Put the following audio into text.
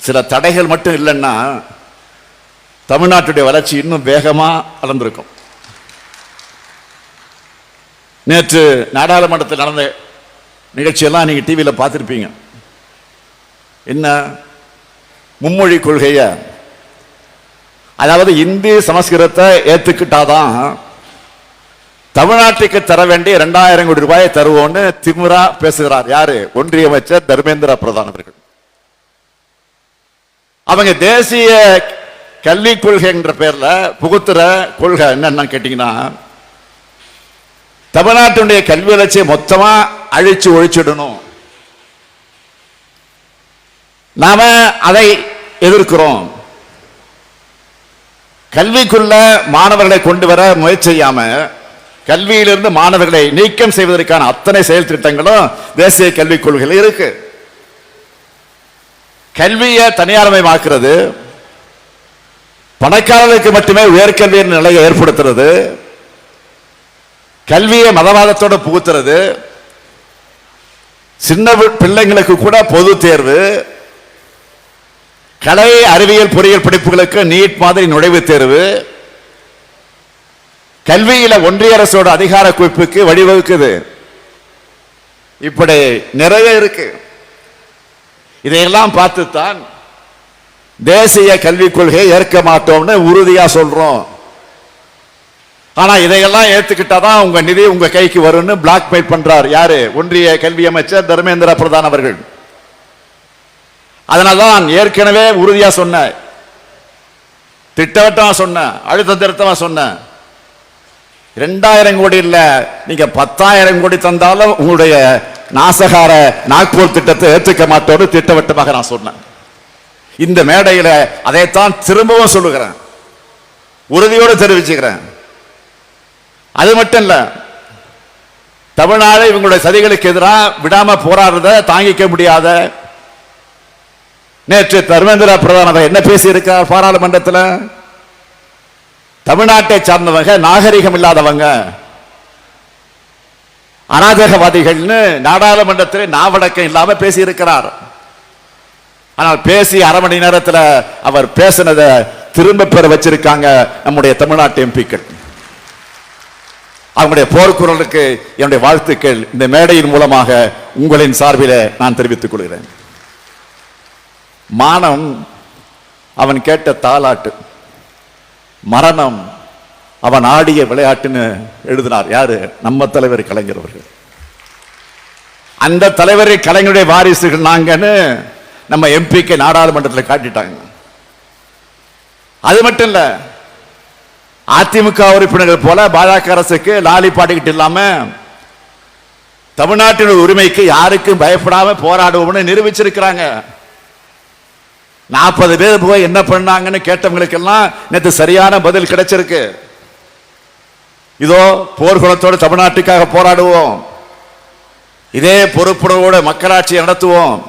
சில தடைகள் மட்டும் இல்லைன்னா தமிழ்நாட்டுடைய வளர்ச்சி இன்னும் வேகமா வளர்ந்துருக்கும் நேற்று நாடாளுமன்றத்தில் நடந்த நிகழ்ச்சியெல்லாம் நீங்க டிவியில் பார்த்துருப்பீங்க. என்ன? மும்மொழி கொள்கைய. அதாவது இந்தி சமஸ்கிருதத்தை ஏற்றுக்கிட்டாதான் தமிழ்நாட்டுக்கு தர வேண்டிய இரண்டாயிரம் கோடி ரூபாயை தருவோம்னு திமுரா பேசுகிறார். யாரு? ஒன்றிய அமைச்சர் தர்மேந்திர பிரதான் அவர்கள். அவங்க தேசிய கல்வி கொள்கைன்ற பேர்ல புகுத்துற கொள்கை என்னன்னு கேட்டீங்கன்னா தமிழ்நாட்டுடைய கல்வி வளர்ச்சியை மொத்தமா அழிச்சு ஒழிச்சிடணும். நாம அதை எதிர்க்கிறோம். கல்விக்குள்ள மாணவர்களை கொண்டு வர முயற்சி கல்வியிலிருந்து மாணவர்களை நீக்கம் செய்வதற்கான அத்தனை செயல் திட்டங்களும் தேசிய கல்விக் கொள்கையில் இருக்கு. கல்வியை தனியார்மயமாக்குறது பணக்காரர்களுக்கு மட்டுமே உயர்கல்வியின் நிலையை ஏற்படுத்துறது கல்வியை மதவாதத்தோடு புகுத்துறது சின்ன பிள்ளைங்களுக்கு கூட பொது தேர்வு கலை அறிவியல் பொறியியல் படிப்புகளுக்கு நீட் மாதிரி நுழைவுத் தேர்வு கல்வியில ஒன்றிய அரசோட அதிகார குவிப்புக்கு வழிவகுக்குது. இப்படி நிறைய இருக்கு. இதையெல்லாம் பார்த்துத்தான் தேசிய கல்விக் கொள்கையை ஏற்க மாட்டோம்னு உறுதியா சொல்றோம். ஆனா இதையெல்லாம் ஏத்துக்கிட்டாதான் உங்க நிதி உங்க கைக்கு வரும்னு பிளாக்மெயில் பண்றார். யாரு? ஒன்றிய கல்வி அமைச்சர் தர்மேந்திர பிரதான் அவர்கள். அதனால்தான் ஏற்கனவே உறுதியா சொன்னேன் திட்டவட்டமா சொன்னேன் அழுத்த திருத்தமா சொன்னேன் ரெண்டாயிரம் கோடி இல்ல நீங்க பத்தாயிரம் கோடி தந்தாலும் உங்களுடைய நாசகார நாக்பூர் திட்டத்தை ஏற்றுக்க மாட்டோடு திட்டவட்டமாக நான் சொன்னேன். இந்த மேடையில அதைத்தான் திரும்பவும் சொல்லுகிறேன். உறுதியோடு தெரிவிச்சுக்கிறேன். அது மட்டும் இல்ல தமிழ்நாடு இவங்களுடைய சதிகளுக்கு எதிராக விடாம போராடுறத தாங்கிக்க முடியாத நேற்று தர்மேந்திர பிரதான் என்ன பேசியிருக்கார் பாராளுமன்றத்தில்? தமிழ்நாட்டை சார்ந்தவங்க நாகரிகம் இல்லாதவங்க அராஜகவாதிகள்னு நாடாளுமன்றத்தில் நாவடக்கம் இல்லாம பேசி இருக்கிறார் ஆனால் பேசி அரை மணி நேரத்தில் அவர் பேசினதை திரும்ப பெற வச்சிருக்காங்க நம்முடைய தமிழ்நாட்டு எம்பிக்கள். அவங்களுடைய போர்க்குரலுக்கு என்னுடைய வாழ்த்துக்கள். இந்த மேடையின் மூலமாக உங்களின் சார்பில் நான் தெரிவித்துக் கொள்கிறேன். மானம் அவன் கேட்ட தாலாட்டு. மரணம் அவன் ஆடிய விளையாட்டுன்னு எழுதினார். யாரு? நம்ம தலைவர் கலைஞர் அவர்கள். அந்த தலைவர் கலைஞருடைய வாரிசுகள் நாங்கன்னு நம்ம எம்பிக்கு நாடாளுமன்றத்தில் காட்டிட்டாங்க. அது மட்டும் இல்ல அதிமுக உறுப்பினர்கள் போல பாஜக அரசுக்கு லாலி பாடிக்கிட்டு இல்லாம தமிழ்நாட்டினுடைய உரிமைக்கு யாருக்கும் பயப்படாம போராடுவோம்னு நிரூபிச்சிருக்கிறாங்க. நாற்பது பேர் போய் என்ன பண்ணாங்கன்னு கேட்டவங்களுக்கெல்லாம் நேற்று சரியான பதில் கிடைச்சிருக்கு. இதோ போர்க்குணத்தோடு தமிழ்நாட்டுக்காக போராடுவோம். இதே பொறுப்புணர்வோடு மக்களாட்சியை நடத்துவோம்.